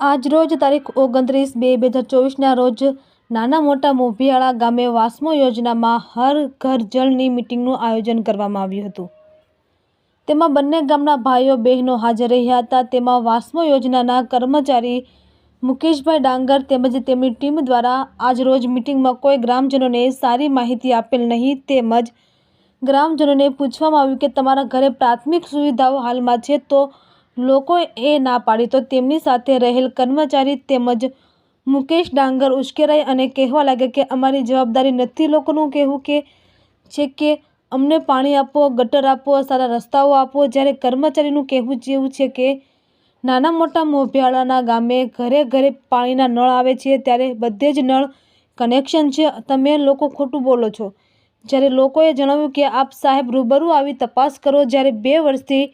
આજરોજ તારીખ ઓગણત્રીસ બે બે હજાર ચોવીસના રોજ નાના મોટા મોભિયાળા ગામે વાસ્મો યોજનામાં હર ઘર જળની મિટિંગનું આયોજન કરવામાં આવ્યું હતું. તેમાં બંને ગામના ભાઈઓ બહેનો હાજર રહ્યા હતા. તેમાં વાસ્મો યોજનાના કર્મચારી મુકેશભાઈ ડાંગર તેમજ તેમની ટીમ દ્વારા આજરોજ મિટિંગમાં કોઈ ગ્રામજનોને સારી માહિતી આપેલ નહીં. તેમજ ગ્રામજનોને પૂછવામાં આવ્યું કે તમારા ઘરે પ્રાથમિક સુવિધાઓ હાલમાં છે તો લોકોએ એ ના પાડી તો તેમની સાથે રહેલ કર્મચારી તેમજ મુકેશ ડાંગર ઉશ્કેરાઈ અને કહેવા લાગ્યા કે અમારી જવાબદારી નથી લોકોનું કહેવું કે છે કે અમને પાણી આપો, ગટર આપો, સારા રસ્તાઓ આપો. જ્યારે કર્મચારીનું કહેવું જેવું છે કે નાના મોટા મોભિયાળાના ગામે ઘરે ઘરે પાણીના નળ આવે છે, ત્યારે બધે જ નળ કનેક્શન છે. તમે લોકો ખોટું બોલો છો. જ્યારે લોકોએ જણાવ્યું કે આપ સાહેબ રૂબરૂ આવી તપાસ કરો, જ્યારે બે વર્ષથી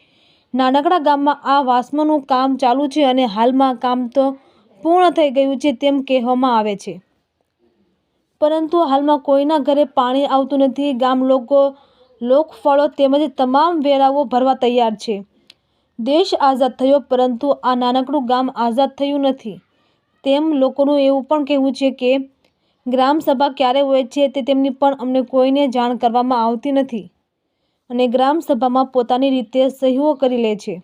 નાનકડા ગામમાં આ વાસ્મોનું કામ ચાલુ છે અને હાલમાં કામ તો પૂર્ણ થઈ ગયું છે તેમ કહેવામાં આવે છે. પરંતુ હાલમાં કોઈના ઘરે પાણી આવતું નથી, ગામ લોકો લોકફળો તેમજ તમામ વેરાઓ ભરવા તૈયાર છે. દેશ આઝાદ થયો, પરંતુ આ નાનકડું ગામ આઝાદ થયું નથી. તેમ લોકોનું એવું પણ કહેવું છે કે, ગ્રામસભા ક્યારે હોય છે તે તેમની પણ અમને કોઈને જાણ કરવામાં આવતી નથી. અને ગ્રામસભામાં પોતાની રીતે સહીઓ કરી લે છે.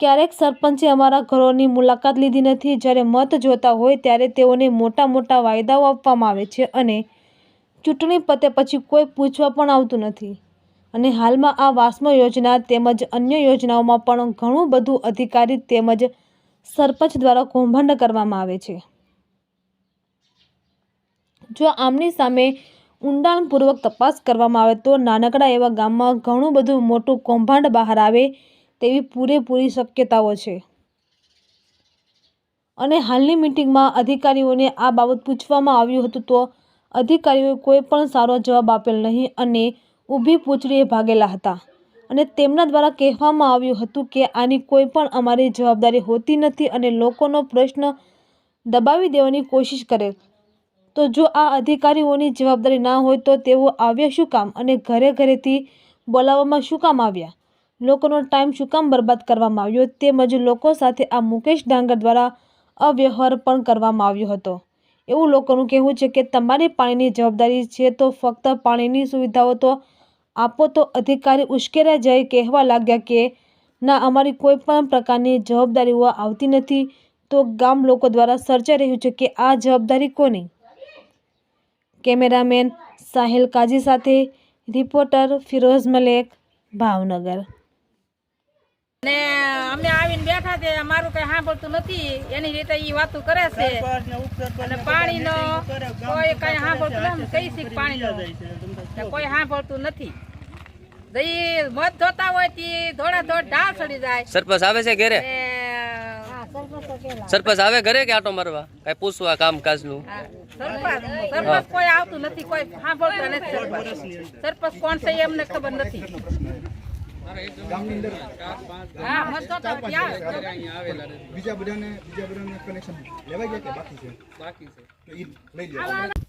ક્યારેક સરપંચે અમારા ઘરોની મુલાકાત લીધી નથી. જ્યારે મત જોતા હોય ત્યારે તેઓને મોટા મોટા વાયદાઓ આપવામાં આવે છે અને ચૂંટણી પતે પછી કોઈ પૂછવા પણ આવતું નથી. અને હાલમાં આ વાસ્મો યોજના તેમજ અન્ય યોજનાઓમાં પણ ઘણું બધું અધિકારી તેમજ સરપંચ દ્વારા કૌભાંડ કરવામાં આવે છે. જો આમની સામે ઊંડાણપૂર્વક તપાસ કરવામાં આવે તો નાનકડા એવા ગામમાં ઘણું બધું મોટું કૌભાંડ બહાર આવે તેવી પૂરેપૂરી શક્યતાઓ છે. અને હાલની મિટિંગમાં અધિકારીઓને આ બાબત પૂછવામાં આવ્યું હતું તો અધિકારીઓએ કોઈ પણ સારો જવાબ આપેલ નહીં અને ઊભી પૂંછડીએ ભાગેલા હતા. અને તેમના દ્વારા કહેવામાં આવ્યું હતું કે આની કોઈ પણ અમારી જવાબદારી હોતી નથી અને લોકોનો પ્રશ્ન દબાવી દેવાની કોશિશ કરે. તો જો આ અધિકારીઓની જવાબદારી ના હોય તો તેઓ આવ્યા શું કામ અને ઘરે ઘરેથી બોલાવવામાં શું કામ આવ્યા? લોકોનો ટાઈમ શું કામ બરબાદ કરવામાં આવ્યો? તેમજ લોકો સાથે આ મુકેશ ડાંગર દ્વારા અવ્યવહાર પણ કરવામાં આવ્યો હતો. એવું લોકોનું કહેવું છે કે તમારી પાણીની જવાબદારી છે તો ફક્ત પાણીની સુવિધાઓ તો આપો તો અધિકારી ઉશ્કેરાઈ જાય કહેવા લાગ્યા કે, ના, અમારી કોઈ પણ પ્રકારની જવાબદારીઓ આવતી નથી. તો ગામ લોકો દ્વારા સર્જાઈ રહ્યું છે કે આ જવાબદારી કોની? કેમેરામેન સાહિલ કાજી સાથે રિપોર્ટર ફિરોઝ મલેક ભાવનગર. ને અમે આવીને બેઠા છે અમારું કઈ સાંભળતું નથી એની રીતે ઈ વાતો કરે છે. અને પાણીનો કોઈ કઈ સાંભળતું નથી કઈ શીખ પાણીનો કોઈ સાંભળતું નથી. જઈ મત જોતા હોય તી ધોળા ધોળ ઢાળ ચડી જાય. સરપંચ આવે છે ઘરે? સરપંચ આવે ઘરે કે આટો મારવા? કઈ પૂછવા કામકાજનું સરપંચ કોઈ આવતું નથી કોઈ સાંભળતા નથી સરપંચ. સરપંચ કોણ છે એમને ખબર નથી. હા મત જોતા હોય ત્યાં આવે. બીજા બધાને બીજા બધાને કનેક્શન લેવાઈ ગયા કે બાકી છે? બાકી છે. તો ઈ લઈ લે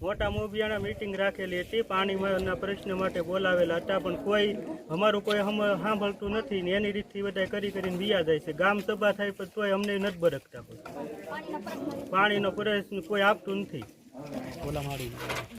મોટા મોભિયાના મીટિંગ રાખેલી હતી પાણીના પ્રશ્ન માટે બોલાવેલા હતા પણ કોઈ અમારું કોઈ હમ- સાંભળતું નથી ને એની રીતથી બધા કરી કરીને વિયા જાય છે. ગામ સભા થાય પણ તોય અમને નથી બરકતા પાણીનો પ્રશ્ન કોઈ આપતું નથી. Hola Marina.